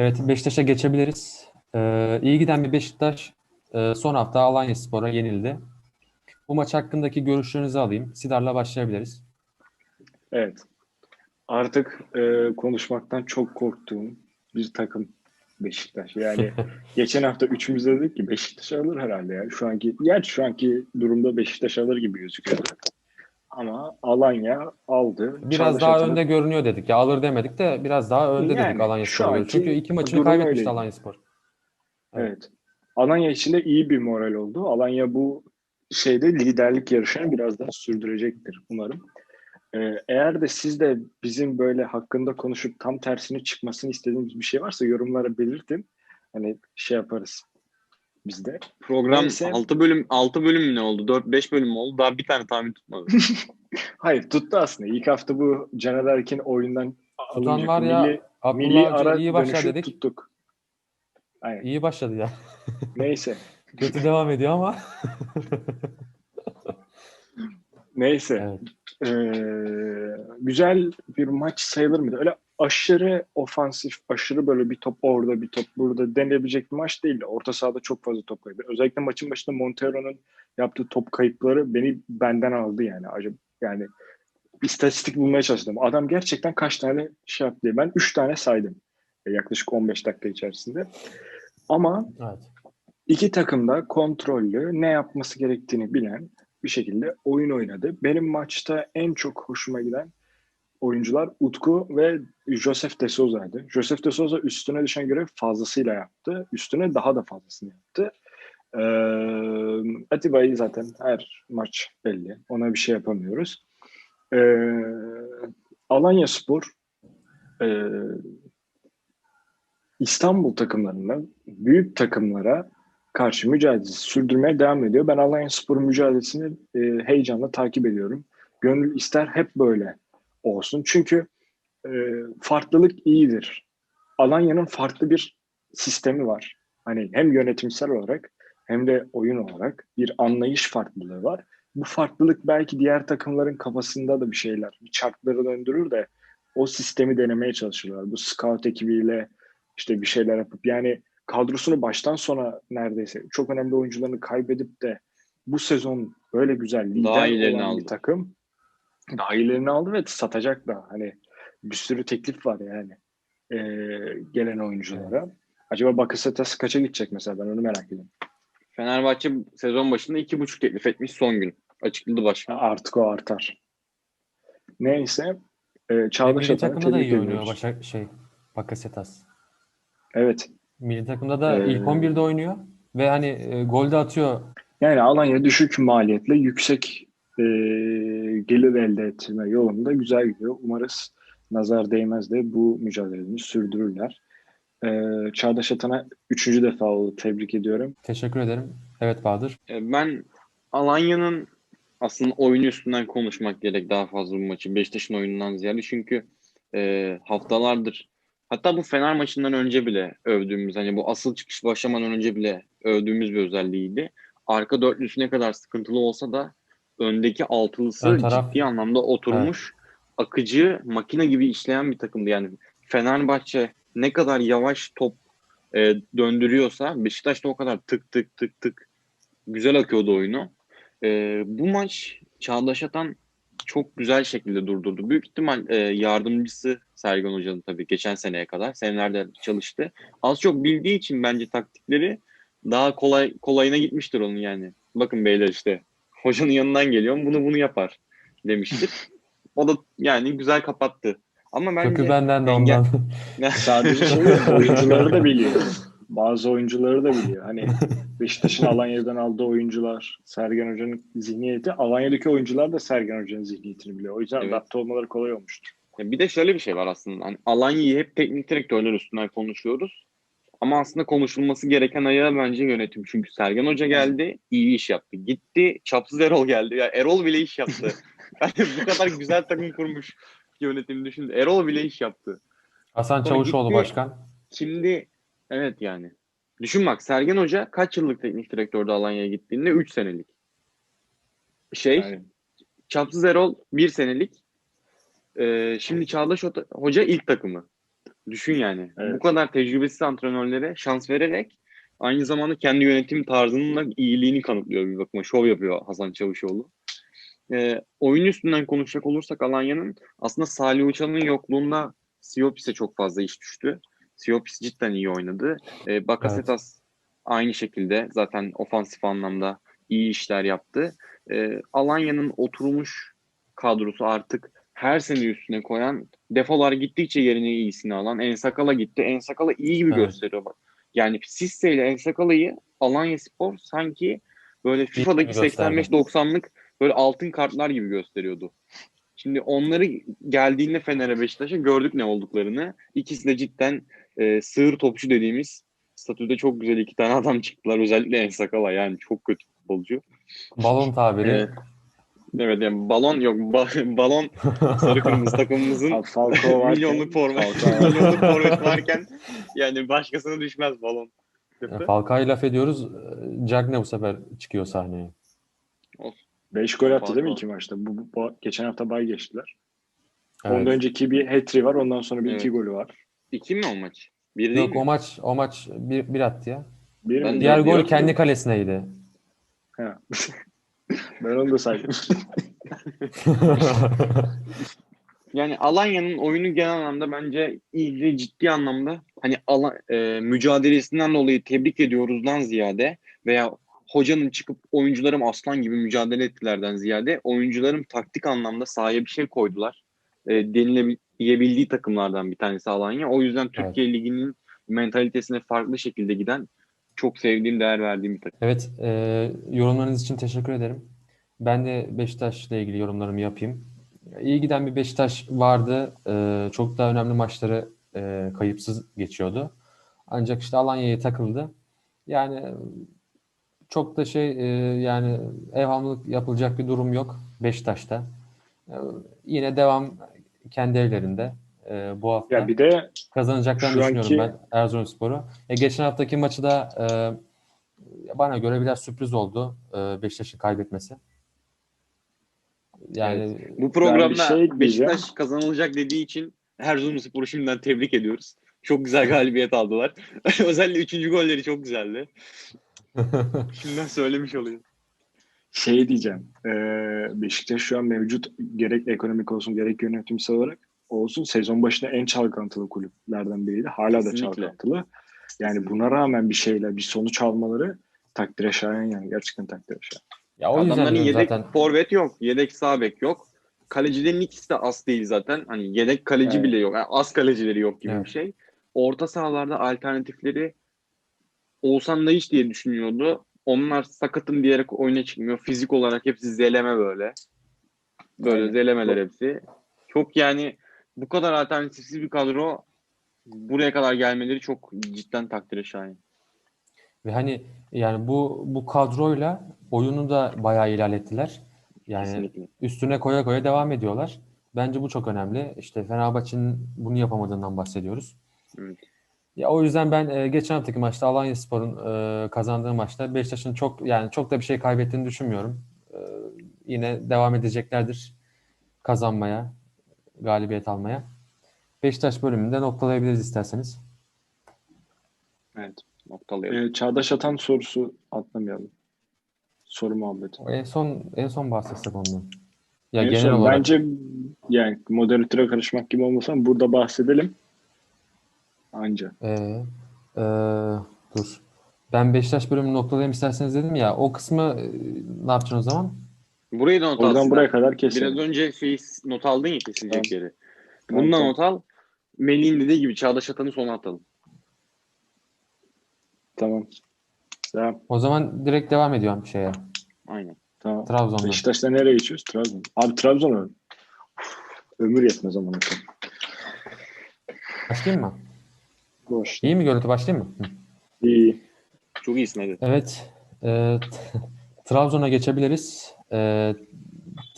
Evet Beşiktaş'a geçebiliriz. Ee, iyi giden bir Beşiktaş e, son hafta Alanyaspor'a yenildi. Bu maç hakkındaki görüşlerinizi alayım. Sidar'la başlayabiliriz. Evet. Artık e, konuşmaktan çok korktuğum bir takım Beşiktaş. Yani geçen hafta üçümüz de dedik ki Beşiktaş alır herhalde yani. Şu anki gerçi şu anki durumda Beşiktaş alır gibi gözüküyor. Ama Alanya aldı. Biraz daha Atan'ı- önde görünüyor dedik. Ya alır demedik de biraz daha önde Yani dedik göre. anki Çünkü iki maçını kaybetmişti öyle. Alanyaspor. Evet. Alanya için de iyi bir moral oldu. Alanya bu şeyde liderlik yarışını biraz daha sürdürecektir umarım. Ee, eğer de siz de bizim böyle hakkında konuşup tam tersini çıkmasını istediğiniz bir şey varsa yorumlara belirtin. Hani şey yaparız biz de. Program Neyse. 6 bölüm 6 bölüm mü ne oldu? 4 5 bölüm mü oldu? Daha bir tane tahmin tutmadı. Hayır tuttu aslında. İlk hafta bu Caner Erkin oyundan Tutan var ya milli, milli ara iyi başlar dönüşü dedik. tuttuk. Aynen. İyi başladı ya. Neyse. Kötü devam ediyor ama. Neyse. Evet. Ee, güzel bir maç sayılır mıydı? Öyle aşırı ofansif, aşırı böyle bir top orada, bir top burada denebilecek bir maç değildi. Orta sahada çok fazla top kaybı. Özellikle maçın başında Montero'nun yaptığı top kayıpları beni benden aldı yani. Acaba yani istatistik bulmaya çalıştım. Adam gerçekten kaç tane şey yaptı diye. Ben 3 tane saydım. e, Yaklaşık 15 dakika içerisinde. Ama Evet. İki takım da kontrollü, ne yapması gerektiğini bilen bir şekilde oyun oynadı. Benim maçta en çok hoşuma giden oyuncular Utku ve Joseph de Souza'ydı. Joseph de Souza üstüne düşen görev fazlasıyla yaptı. Üstüne daha da fazlasını yaptı. Ee, Atiba'yı zaten her maç belli. Ona bir şey yapamıyoruz. Ee, Alanya Spor e, İstanbul takımlarına, büyük takımlara karşı mücadelesi sürdürmeye devam ediyor. Ben Alanyaspor'un mücadelesini e, heyecanla takip ediyorum. Gönül ister hep böyle olsun. Çünkü e, farklılık iyidir. Alanya'nın farklı bir sistemi var. Hani hem yönetimsel olarak hem de oyun olarak bir anlayış farklılığı var. Bu farklılık belki diğer takımların kafasında da bir şeyler, bir çarkları döndürür de o sistemi denemeye çalışıyorlar. Bu scout ekibiyle işte bir şeyler yapıp yani kadrosunu baştan sona neredeyse çok önemli oyuncularını kaybedip de bu sezon böyle güzel lider olan aldı. bir takım daha aldı ve satacak da hani bir sürü teklif var yani ee, gelen oyunculara. Acaba Bakasetas kaça gidecek mesela ben onu merak ediyorum. Fenerbahçe sezon başında 2,5 teklif etmiş son gün. Açıkladı başkan. Artık o artar. Neyse. E, Çağdaş milli Atan'ı takımda da iyi oynuyor. Başak şey Bakasetas. Evet. Milli takımda da Ee, ilk 11'de oynuyor ve hani e, golde atıyor. Yani Alanya düşük maliyetle yüksek e, gelir elde etme yolunda güzel gidiyor. Umarız nazar değmez de bu mücadeleni sürdürürler. E, Çağdaş Atan'a üçüncü defa oldu. Tebrik ediyorum. Teşekkür ederim. Evet Bahadır. E, Ben Alanya'nın aslında oyunu üstünden konuşmak gerek daha fazla bu maçı. Beşiktaş'ın oyunundan ziyade çünkü e, haftalardır hatta bu Fener maçından önce bile övdüğümüz hani bu asıl çıkış başlamadan önce bile övdüğümüz bir özelliğiydi. Arka dörtlüsü ne kadar sıkıntılı olsa da öndeki altılısı Ön taraf- ciddi anlamda oturmuş. Akıcı, makine gibi işleyen bir takımdı. Yani Fenerbahçe ne kadar yavaş top e, döndürüyorsa Beşiktaş da o kadar tık tık tık tık güzel akıyordu oyunu. E, bu maç Çağdaş Atan çok güzel şekilde durdurdu. Büyük ihtimal e, yardımcısı Sergen Hoca'nın tabii geçen seneye kadar senelerde çalıştı. Az çok bildiği için bence taktikleri daha kolay kolayına gitmiştir onun yani. Bakın beyler işte hocanın yanından geliyorum bunu bunu yapar demiştir. O da yani güzel kapattı. Ama bence Kökü benden de engel- ondan. Sadece şey yok, oyuncuları da biliyor. Bazı oyuncuları da biliyor. Hani Beşiktaş'ın Alanya'dan aldığı oyuncular, Sergen Hoca'nın zihniyeti, Alanya'daki oyuncular da Sergen Hoca'nın zihniyetini biliyor. O yüzden Evet. adapte olmaları kolay olmuştur. Ya bir de şöyle bir şey var aslında. Hani Alanya'yı hep teknik direktörler üstünden konuşuyoruz. Ama aslında konuşulması gereken ayağı bence yönetim. Çünkü Sergen Hoca geldi, iyi iş yaptı. Gitti, çapsız Erol geldi. Ya Erol bile iş yaptı. yani bu kadar güzel takım kurmuş yönetimi düşündü. Erol bile iş yaptı. Hasan Sonra Çavuşoğlu gitti. başkan. Şimdi evet yani. Düşün bak Sergen Hoca kaç yıllık teknik direktördü Alanya'ya gittiğinde? 3 senelik. Şey, Yani Çapsız Erol 1 senelik. Ee, şimdi Çağdaş Hoca ilk takımı. Düşün yani. Evet. Bu kadar tecrübesiz antrenörlere şans vererek aynı zamanda kendi yönetim tarzının da iyiliğini kanıtlıyor bir bakıma. Şov yapıyor Hasan Çavuşoğlu. Ee, oyun üstünden konuşacak olursak Alanya'nın aslında Salih Uçan'ın yokluğunda Siopis'e çok fazla iş düştü. Siopis cidden iyi oynadı. Ee, Bakasetas aynı şekilde zaten ofansif anlamda iyi işler yaptı. Ee, Alanya'nın oturmuş kadrosu artık her sene üstüne koyan defolar gittikçe yerine iyisini alan Ensakala gitti. Ensakala iyi gibi Evet. gösteriyor bak. Yani Sisse ile Ensakala'yı Alanya Spor sanki böyle FIFA'daki gösterdi. 85-90'lık böyle altın kartlar gibi gösteriyordu. Şimdi onları geldiğinde Fener'e Beşiktaş'a gördük ne olduklarını. İkisi de cidden e, sığır topçu dediğimiz statüde çok güzel iki tane adam çıktılar. Özellikle Ensakala yani çok kötü futbolcu. Balon tabiri. Evet. Evet yani balon yok ba- balon sarı kırmızı takımımızın milyonluk forvet milyonluk forvet varken yani başkasına düşmez balon. Yani Falcao'yu laf ediyoruz. Cagne bu sefer çıkıyor sahneye. 5 gol attı değil mi iki maçta? Bu, bu- bu- geçen hafta bay geçtiler. Evet. Ondan önceki bir hat-trick var. Ondan sonra bir Evet. iki golü var. İki mi o maç? Bir değil Yok mi? o maç o maç bir, bir attı ya. Bir? Diğer gol kendi kalesineydi. Ha. ben onu da saydım. Yani Alanya'nın oyunu genel anlamda bence iyi ve ciddi anlamda hani ala, e, mücadelesinden dolayı tebrik ediyoruzdan ziyade veya hocanın çıkıp oyuncularım aslan gibi mücadele ettilerden ziyade oyuncularım taktik anlamda sahaya bir şey koydular. E, denilebildiği takımlardan bir tanesi Alanya. O yüzden Türkiye Ligi'nin mentalitesine farklı şekilde giden çok sevdiğim, değer verdiğim bir takım. Evet, e, yorumlarınız için teşekkür ederim. Ben de Beşiktaş'la ilgili yorumlarımı yapayım. İyi giden bir Beşiktaş vardı. E, çok daha önemli maçları e, kayıpsız geçiyordu. Ancak işte Alanya'ya takıldı. Yani çok da şey e, yani evhamlık yapılacak bir durum yok Beşiktaş'ta. E, yine devam kendi evlerinde e, bu hafta. ya bir de Kazanacaklarını düşünüyorum anki- ben Erzurumspor'u. E, geçen haftaki maçı da e, bana göre biraz sürpriz oldu e, Beşiktaş'ın kaybetmesi. Yani Bu programda şey. Beşiktaş kazanılacak dediği için Erzurumspor'u şimdiden tebrik ediyoruz. Çok güzel galibiyet aldılar. Özellikle üçüncü golleri çok güzeldi. Şimdiden söylemiş olayım. şey diyeceğim. Ee, Beşiktaş şu an mevcut gerek ekonomik olsun gerek yönetimsel olarak olsun sezon başında en çalkantılı kulüplerden biriydi. Hala da Kesinlikle. çalkantılı. Yani buna rağmen bir şeyler, bir sonuç almaları takdire şayan yani. Gerçekten takdire şayan. ya o Adamların yedek zaten forvet yok. Yedek sağ bek yok. Kalecilerin ikisi de az değil zaten. Hani yedek kaleci Evet. bile yok. Yani az kalecileri yok gibi Evet. bir şey. Orta sahalarda alternatifleri Oğuzhan Nayiş diye düşünüyordu. Onlar sakatım diyerek oyuna çıkmıyor. Fizik olarak hepsi zeleme böyle. Böyle Aynen. zelemeler hepsi. Çok yani bu kadar alternatifsiz bir kadro buraya kadar gelmeleri çok cidden takdire şayan. ve hani yani bu bu kadroyla oyunu da bayağı ilerlettiler. Yani Kesinlikle. üstüne koya koya devam ediyorlar. Bence bu çok önemli. İşte Fenerbahçe'nin bunu yapamadığından bahsediyoruz. Evet. Ya o yüzden ben e, geçen haftaki maçta Alanyaspor'un e, kazandığı maçta Beşiktaş'ın çok yani çok da bir şey kaybettiğini düşünmüyorum. E, yine devam edeceklerdir kazanmaya, galibiyet almaya. Beşiktaş bölümünde noktalayabiliriz isterseniz. Evet. Noktalayalım. Ee, Çağdaş Atan sorusu atlamayalım. Soru muhabbeti. En son en son bahsetsek ondan. Ya En genel son olarak Bence yani moderatöre karışmak gibi olmasam burada bahsedelim. Anca. e, e, dur. Ben Beşiktaş bölümünü noktalayayım isterseniz dedim ya. O kısmı e, ne yapacaksın o zaman? Burayı da not Oradan alsın. buraya kadar Biraz kesin. önce şey not aldın ya kesilecek Tamam. yeri. Tamam, Bundan tamam. not al. Melih'in dediği gibi Çağdaş Atan'ı sona atalım. Tamam. Devam. O zaman direkt devam ediyorum şeye. Aynen. Tamam. Trabzon'da. Beşiktaş'ta nereye geçiyoruz? Trabzon. Abi Trabzon öyle. Ömür yetmez ama. Başlayayım mı? Boş. İyi mi görüntü başlayayım mı? İyi. Çok iyisin hadi. Evet. e, t- Trabzon'a geçebiliriz. E,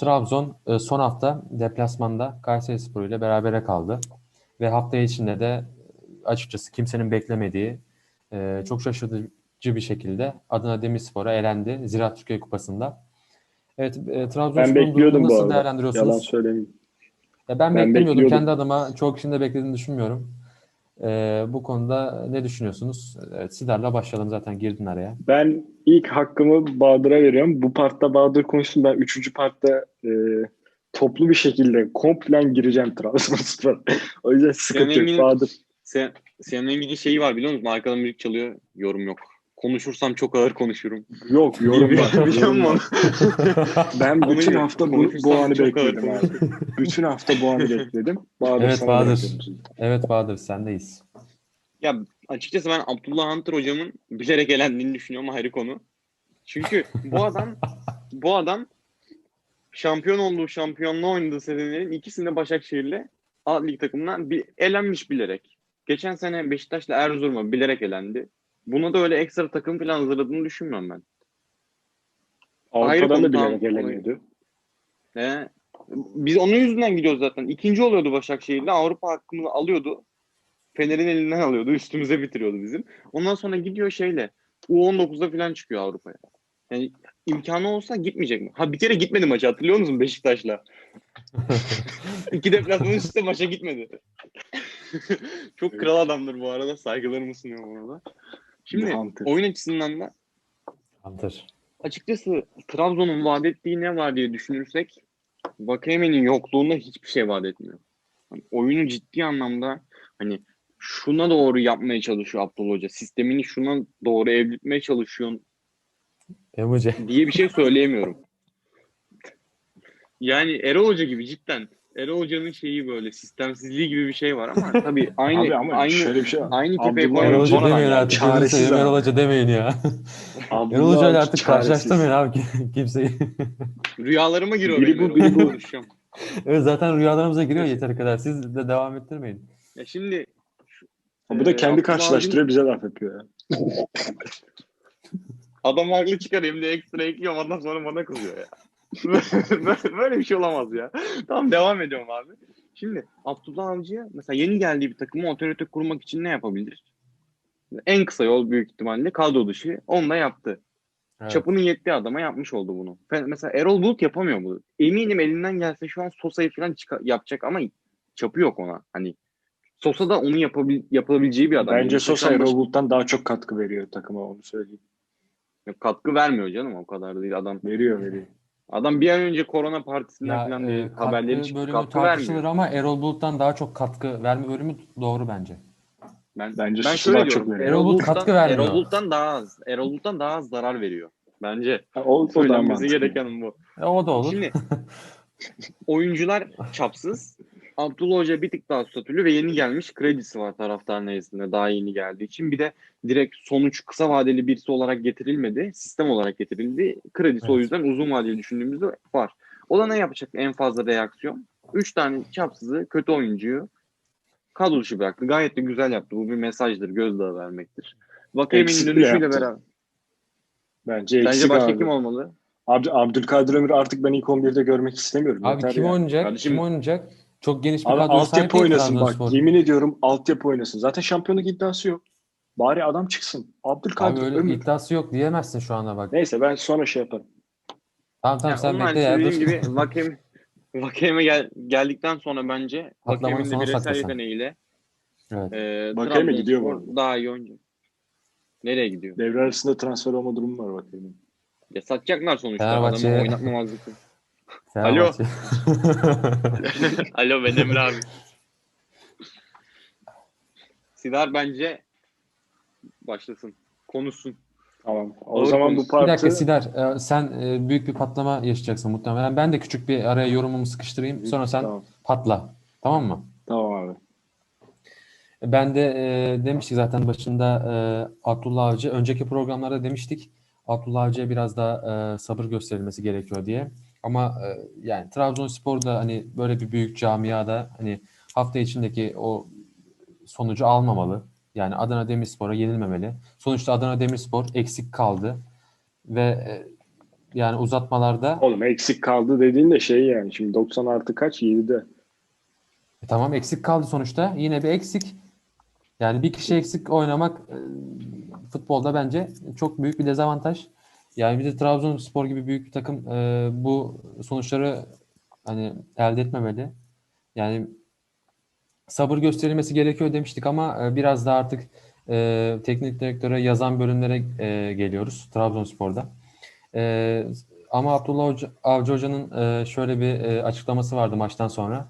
Trabzon e, son hafta deplasmanda Kayserispor ile berabere kaldı. Ve hafta içinde de açıkçası kimsenin beklemediği e, çok şaşırtıcı bir şekilde Adana Demirspor'a elendi Ziraat Türkiye Kupası'nda. Evet, e, Ben Trabzonspor'un bekliyordum durumunu nasıl değerlendiriyorsunuz? Yalan söylemeyeyim. Ya ben, Ben beklemiyordum. bekliyordum. Kendi adıma çok kişinin de beklediğini düşünmüyorum. Ee, bu konuda ne düşünüyorsunuz? Evet, Sidar'la başlayalım zaten girdin araya. Ben ilk hakkımı Bahadır'a veriyorum. Bu partta Bahadır konuşsun. Ben üçüncü partta e, toplu bir şekilde komplen gireceğim Trabzonspor. o yüzden sıkıntı yok Bahadır. Sen, senin ilgili şeyi var biliyor musun? Arkadan müzik çalıyor. Yorum yok. Konuşursam çok ağır konuşurum. Yok yorum var. Biliyor musun? Ben bütün hafta bu, bu anı bekledim abi. Bütün hafta bu anı bekledim. Bahadır Evet, Bahadır. Evet Bahadır sendeyiz. Ya açıkçası ben Abdullah Hunter hocamın bilerek elendiğini düşünüyorum ayrı konu. Çünkü bu adam bu adam şampiyon olduğu şampiyonluğu oynadığı senelerin ikisinde Başakşehir'le A Lig takımından bir elenmiş bilerek. Geçen sene Beşiktaş'la Erzurum'a bilerek elendi. Buna da öyle ekstra takım falan hazırladığını düşünmüyorum ben. Avrupa'dan da tamam. eleniyordu. He. Biz onun yüzünden gidiyoruz zaten. İkinci oluyordu Başakşehir'le. Avrupa hakkını alıyordu. Fener'in elinden alıyordu. Üstümüze bitiriyordu bizim. Ondan sonra gidiyor şeyle. U19'da falan çıkıyor Avrupa'ya. Yani imkanı olsa gitmeyecek mi? Ha bir kere gitmedi maça hatırlıyor musun Beşiktaş'la? İki deplasman üst üste maça gitmedi. Çok kral adamdır bu arada. Saygılarımı sunuyorum ona da. Şimdi Hunter. oyun açısından da Hunter. açıkçası Trabzon'un vaat ettiği ne var diye düşünürsek Vakayeme'nin yokluğunda hiçbir şey vaat etmiyor. Hani oyunu ciddi anlamda hani şuna doğru yapmaya çalışıyor Abdullah Hoca. Sistemini şuna doğru evritmeye çalışıyor Emoji. diye bir şey söyleyemiyorum. Yani Erol Hoca gibi cidden Erol Hoca'nın şeyi böyle sistemsizliği gibi bir şey var ama tabii aynı Abi ama aynı şöyle bir şey var. aynı tepeye Abdullah Erol Hoca demeyin artık. Çaresiz. Erol Hoca demeyin ya. Abdullah Erol Hoca ile artık karşılaştırmayın abi kimseyi. rüyalarıma giriyor. Biri bu, biri bu. evet zaten rüyalarımıza giriyor yeteri kadar. Siz de devam ettirmeyin. Ya şimdi Bu da Ee, kendi Abdullah karşılaştırıyor bize laf yapıyor ya. Adam haklı çıkar hem de ekstra ekliyorum ondan sonra bana kızıyor ya. böyle, bir şey olamaz ya. Tamam devam ediyorum abi. Şimdi Abdullah Avcı'ya mesela yeni geldiği bir takımı otorite kurmak için ne yapabilir? En kısa yol büyük ihtimalle kadro dışı. Onu da yaptı. Evet. Çapının yettiği adama yapmış oldu bunu. Mesela Erol Bulut yapamıyor bunu. Eminim elinden gelse şu an Sosa'yı falan yapacak ama çapı yok ona. Hani Sosa da onu yapabil yapabileceği bir adam. Bence Sosa Erol Bulut'tan daha çok katkı veriyor takıma onu söyleyeyim. katkı vermiyor canım o kadar değil adam. Veriyor veriyor. Adam bir an önce korona partisinden Ya, falan e, haberleri katkı çıktı. bölümü Katkı tartışılır vermiyor. ama Erol Bulut'tan daha çok katkı verme bölümü doğru bence. Ben, Bence ben şöyle çok diyorum. veriyor. Erol Bulut katkı vermiyor. Erol Bulut'tan daha az. Erol Bulut'tan daha az zarar veriyor. Bence. Ha, o, Söylenmesi gereken bu. E, o da olur. Şimdi oyuncular çapsız. Abdullah Hoca bir tık daha statülü ve yeni gelmiş kredisi var taraftar nezdinde daha yeni geldiği için. Bir de direkt sonuç kısa vadeli birisi olarak getirilmedi. Sistem olarak getirildi. Kredisi o Evet. yüzden uzun vadeli düşündüğümüzde var. O da ne yapacak en fazla reaksiyon? Üç tane çapsızı, kötü oyuncuyu kadro dışı bıraktı. Gayet de güzel yaptı. Bu bir mesajdır, gözdağı vermektir. Vakayeme'nin dönüşüyle yaptı. beraber. Bence Bence başka abi. kim olmalı? Abd Abdülkadir Ömür artık ben ilk 11'de görmek istemiyorum. Abi Yeter kim ya. oynayacak? Kardeşim- Kim oynayacak? Çok geniş bir Abi sahip altyapı oynasın bak. Trabzonspor. Yemin ediyorum altyapı oynasın. Zaten şampiyonluk iddiası yok. Bari adam çıksın. Abi Abdülkadir öyle Ömür. iddiası yok diyemezsin şu anda bak. Neyse ben sonra şey yaparım. Tamam tamam Ya sen bekle ya. dediğim dur. gibi Vakeme, Vakeme gel, geldikten sonra bence Patlamanın Vakeme'nin de bireysel saklasan. yeteneğiyle Evet. e, Vakeme gidiyor bu daha iyi oyuncu. Nereye gidiyor? Devre arasında transfer olma durumu var bakayım. Ya satacaklar sonuçta. Fenerbahçe- Adamı oynatmamazlık. Fenerbahçe. Alo ben Emre abi. Sidar bence başlasın. Konuşsun. Tamam. O Ağır zaman bu konuş. Bir dakika parti Sidar, e, sen e, büyük bir patlama yaşayacaksın muhtemelen. Ben de küçük bir araya yorumumu sıkıştırayım. Sonra sen Tamam. patla. Tamam mı? Tamam abi. Ben de e, demiştik zaten başında e, Abdullah Avcı. Önceki programlarda demiştik Abdullah Avcı'ya biraz daha e, sabır gösterilmesi gerekiyor diye. Ama e, yani Trabzonspor'da hani böyle bir büyük camiada hani hafta içindeki o sonucu almamalı. Yani Adana Demirspor'a yenilmemeli. Sonuçta Adana Demirspor eksik kaldı ve e, yani uzatmalarda Oğlum eksik kaldı dediğin de şey yani. Şimdi 90 artı kaç? 7'de. E tamam eksik kaldı sonuçta. Yine bir eksik. Yani bir kişi eksik oynamak e, futbolda bence çok büyük bir dezavantaj. Yani bir de Trabzonspor gibi büyük bir takım e, bu sonuçları hani elde etmemeli. Yani sabır gösterilmesi gerekiyor demiştik ama e, biraz da artık e, teknik direktöre yazan bölümlere e, geliyoruz Trabzonspor'da. E, ama Abdullah Hoca, Avcı Hoca'nın e, şöyle bir e, açıklaması vardı maçtan sonra.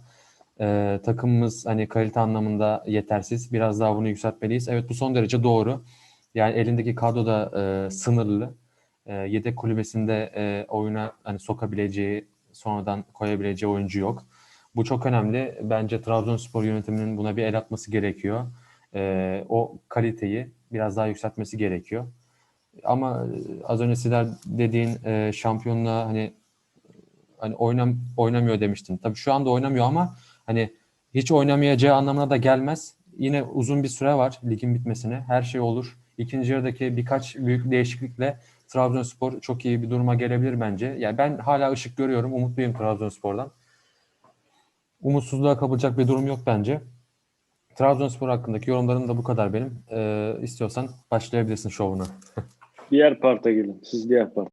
E, takımımız hani kalite anlamında yetersiz. Biraz daha bunu yükseltmeliyiz. Evet bu son derece doğru. Yani elindeki kadro da e, sınırlı. E, yedek kulübesinde e, oyuna hani sokabileceği, sonradan koyabileceği oyuncu yok. Bu çok önemli. Bence Trabzonspor yönetiminin buna bir el atması gerekiyor. E, o kaliteyi biraz daha yükseltmesi gerekiyor. Ama e, az önce sizler dediğin e, şampiyonluğa hani hani oynam oynamıyor demiştin. Tabii şu anda oynamıyor ama hani hiç oynamayacağı anlamına da gelmez. Yine uzun bir süre var ligin bitmesine. Her şey olur. İkinci yarıdaki birkaç büyük değişiklikle Trabzonspor çok iyi bir duruma gelebilir bence. Yani ben hala ışık görüyorum. Umutluyum Trabzonspor'dan. Umutsuzluğa kapılacak bir durum yok bence. Trabzonspor hakkındaki yorumlarım da bu kadar benim. Ee, istiyorsan başlayabilirsin şovuna. Diğer parta gelin. Siz diğer part.